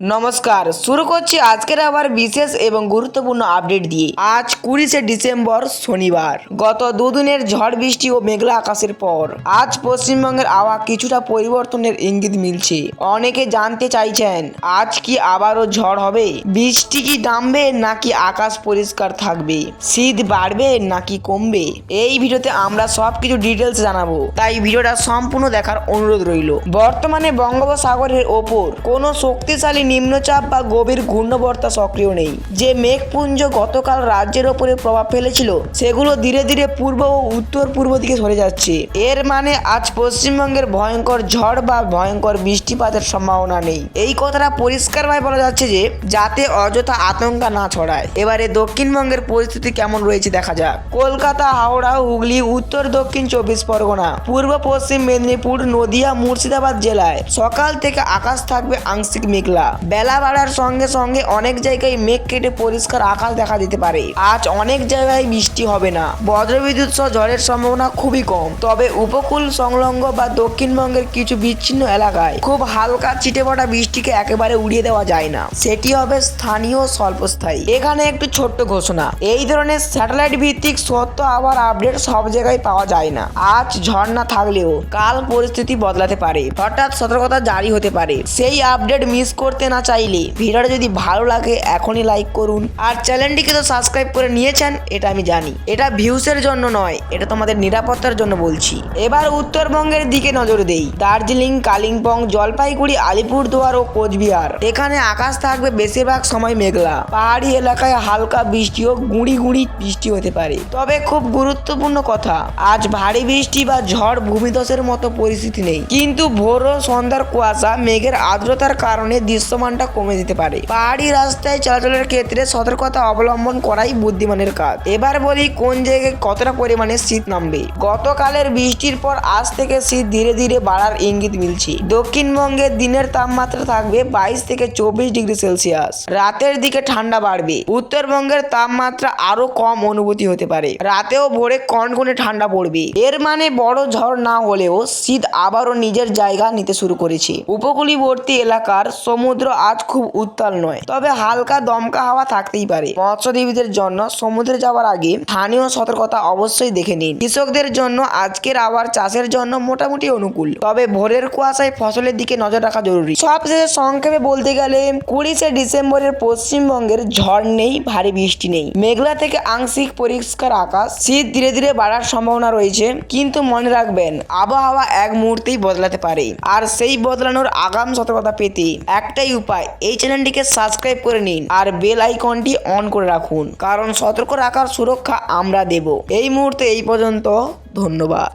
নমস্কার, শুরু করছি আজকের আবার বিশেষ এবং গুরুত্বপূর্ণ আপডেট দিয়ে। আজ কুড়িশে ডিসেম্বর শনিবার, গত দুদিনের ঝড় বৃষ্টি ও মেঘলা আকাশের পর। আজ পশ্চিমবঙ্গের আবহাওয়া কিছুটা পরিবর্তনের ইঙ্গিত মিলছে। অনেকে জানতে চাইছেন, আজ কি আবারও ঝড় হবে? বৃষ্টি কি নামবে নাকি আকাশ পরিষ্কার থাকবে? শীত বাড়বে নাকি কমবে? এই ভিডিওতে আমরা সবকিছু ডিটেলস জানাব। তাই ভিডিওটা সম্পূর্ণ দেখার অনুরোধ রইল। বর্তমানে বঙ্গোপসাগরের ওপর কোনো শক্তিশালী নিম্নচাপ বা গভীর ঘূর্ণবর্তা সক্রিয় নেই। যে মেঘপুঞ্জ গতকাল রাজ্যের ওপরে প্রভাব ফেলেছিল, সেগুলো ধীরে ধীরে পূর্ব ও উত্তর পূর্ব দিকে সরে যাচ্ছে। এর মানে আজ পশ্চিমবঙ্গের ভয়ঙ্কর ঝড় বা ভয়ঙ্কর বৃষ্টিপাতের সম্ভাবনা নেই। এই কথাটা পরিষ্কারভাবে বলা যাচ্ছে যে, যাতে অযথা আতঙ্কা না ছড়ায়। এবারে দক্ষিণবঙ্গের পরিস্থিতি কেমন রয়েছে দেখা যাক। কলকাতা, হাওড়া, হুগলি, উত্তর, দক্ষিণ চব্বিশ পরগনা, পূর্ব, পশ্চিম মেদিনীপুর, নদিয়া, মুর্শিদাবাদ জেলায় সকাল থেকে আকাশ থাকবে আংশিক মেঘলা। বেলা বাড়ার সঙ্গে সঙ্গে অনেক জায়গায় মেঘ কেটে পরিষ্কার আকাশ দেখা দিতে পারে। আজ অনেক জায়গায় বৃষ্টি হবে না। বজ্রবিদ্যুৎ সহ ঝড়ের সম্ভাবনা খুবই কম। তবে উপকূল সংলগ্ন বা দক্ষিণবঙ্গের কিছু বিচ্ছিন্ন এলাকায় খুব হালকা পড়া বৃষ্টিকে একেবারে উড়িয়ে দেওয়া যায় না। সেটি হবে স্থানীয় স্বল্পস্থায়ী। এখানে একটু ছোট্ট ঘোষণা। এই ধরনের স্যাটেলাইট ভিত্তিক সত্য আবার আপডেট সব জায়গায় পাওয়া যায় না। আজ ঝড় না থাকলেও কাল পরিস্থিতি বদলাতে পারে। হঠাৎ সতর্কতা জারি হতে পারে। সেই আপডেট মিস করতে না চাইলে ভিডিওটা যদি ভালো লাগে এখনই লাইক করুন। আর চ্যানেলটিকে তো সাবস্ক্রাইব করে নিয়েছেন, এটা আমি জানি। এটা ভিউসের জন্য নয়, এটা তোমাদের নিরাপত্তার জন্য বলছি। এবার উত্তরবঙ্গের দিকে নজর দেই। দার্জিলিং, কালিম্পং, জলপাইগুড়ি, আলিপুরদুয়ার ও কোচবিহার। এখানে আকাশ থাকবে বেশিরভাগ সময় মেঘলা। পাহাড়ি এলাকায় হালকা বৃষ্টি ও গুঁড়ি গুঁড়ি বৃষ্টি হতে পারে। তবে খুব গুরুত্বপূর্ণ কথা, আজ ভারী বৃষ্টি বা ঝড় ভূমিধসের মতো পরিস্থিতি নেই। কিন্তু ভোর ও সন্ধ্যার কুয়াশা, মেঘের আর্দ্রতার কারণে দৃশ্যমানটা কমে যেতে পারে। পাহাড়ি রাস্তায় চলাচলের ক্ষেত্রে সতর্কতা অবলম্বন করাই বুদ্ধিমানের কাজ। এবার বলি, কোন জায়গায় কতটা পরিমাণে শীত নামবে? গতকালের বৃষ্টির পর আজ থেকে শীত ধীরে ধীরে বাড়ার ইঙ্গিত মিলছে। দক্ষিণবঙ্গের দিনের তাপমাত্রা থাকবে বাইশ থেকে চব্বিশ ডিগ্রি সেলসিয়াস। রাতের দিকে ঠান্ডা বাড়বে। উত্তরবঙ্গের তাপমাত্রা আরও কম অনুভূতি হতে পারে। রাতেও ভোরে কনকনে ঠান্ডা পড়বে। এর মানে বড় ঝড় না হলেও শীত আবারও নিজের জায়গা নিতে শুরু করেছে। উপকূলীবর্তী এলাকার সমুদ্র আজ খুব উত্তাল নয়, তবে হালকা দমকা হাওয়া থাকতেই পারে। মৎস্যজীবীদের জন্য সমুদ্রে যাওয়ার আগে স্থানীয় সতর্কতা অবশ্যই দেখে নিন। কৃষকদের জন্য আজকের আবার চাষের জন্য মোটামুটি অনুকূল, তবে ভোরের কুয়াশায় ফসলের দিকে নজর রাখা জরুরি। সবশেষে সংক্ষেপে বলতে গেলে, কুড়িশে ডিসেম্বরের পশ্চিমবঙ্গের ঝড় নেই, ভারী বৃষ্টি নেই। মেঘলা থেকে আংশিক পরিষ্কার আকাশ, শীত ধীরে ধীরে বাড়ার সম্ভাবনা রয়েছে, কিন্তু মনে রাখবেন, আবহাওয়া এক মুহূর্তেই বদলাতে পারে। আর সেই বদলানোর আগাম সতর্কতা পেতে একটাই উপায়। এই চ্যানেলটিকে সাবস্ক্রাইব করে নিন আর বেল আইকনটি অন করে রাখুন। কারণ সতর্ক রাখার সুরক্ষা আমরা দেব। এই মুহূর্তে এই পর্যন্ত। ধন্যবাদ।